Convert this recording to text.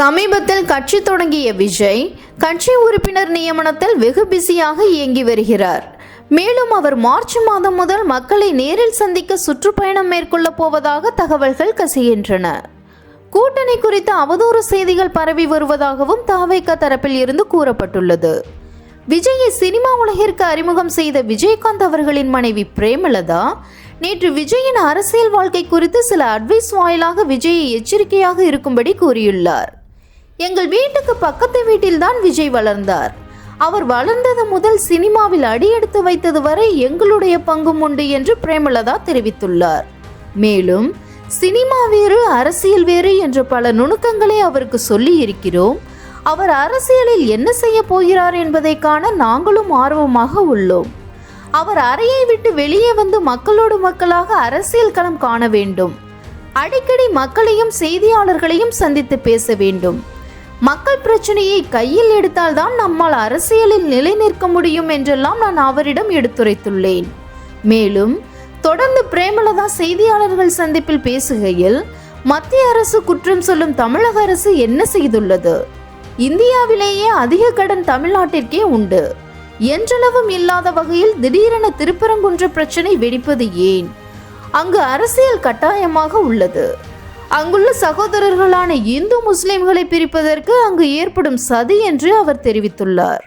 சமீபத்தில் கட்சி தொடங்கிய விஜய் கட்சி உறுப்பினர் நியமனத்தில் வெகு பிஸியாக இயங்கி வருகிறார். மேலும் அவர் மார்ச் மாதம் முதல் மக்களை நேரில் சந்திக்க சுற்றுப்பயணம் மேற்கொள்ளப் போவதாக தகவல்கள் கசிகின்றன. கூட்டணி குறித்த அவதூறு செய்திகள் பரவி வருவதாகவும் தாவேக்கா தரப்பில் இருந்து கூறப்பட்டுள்ளது. விஜயை சினிமா உலகிற்கு அறிமுகம் செய்த விஜயகாந்த் அவர்களின் மனைவி பிரேமலதா நேற்று விஜயின் அரசியல் வாழ்க்கை குறித்து சில அட்வைஸ் வாயிலாக விஜயை எச்சரிக்கையாக இருக்கும்படி கூறியுள்ளார். எங்கள் வீட்டுக்கு பக்கத்து வீட்டில்தான் விஜய் வளர்ந்தார். அவர் வளர்ந்தது முதல் சினிமாவில் அடியெடுத்து வைத்தது வரை எங்களுடைய பங்கும் உண்டு என்று பிரேமலதா தெரிவித்துள்ளார். மேலும் சினிமா வேறு அரசியல் வேறு என்ற பல நுணுக்கங்களை அவருக்கு சொல்லி இருக்கிறோம் அவர் அரசியலில் என்ன செய்ய போகிறார் என்பதை காண நாங்களும் ஆர்வமாக உள்ளோம். அவர் அறையை விட்டு வெளியே வந்து மக்களோடு மக்களாக அரசியல் களம் காண வேண்டும். அடிக்கடி மக்களையும் செய்தியாளர்களையும் சந்தித்து பேச வேண்டும். மக்கள் பிரச்சனையை கையில் எடுத்தால்தான் நம்மால் அரசியலில் நிலை நிற்க முடியும் என்றெல்லாம் நான் அவரிடம் எடுத்துரைத்துள்ளேன். மேலும் தொடர்ந்து பிரேமலதா செய்தியாளர்கள் சந்திப்பில் பேசுகையில் மத்திய அரசு குற்றம் சொல்லும் தமிழக அரசு என்ன செய்துள்ளது? இந்தியாவிலேயே அதிக கடன் தமிழ்நாட்டிற்கே உண்டு. என்றளவும் இல்லாத வகையில் திடீரென திருப்பரங்குன்ற பிரச்சனை வெடிப்பது ஏன்? அங்கு அரசியல் கட்டாயமாக உள்ளது. அங்குள்ள சகோதரர்களான இந்து முஸ்லிம்களை பிரிப்பதற்கு அங்கு ஏற்படும் சதி என்று அவர் தெரிவித்துள்ளார்.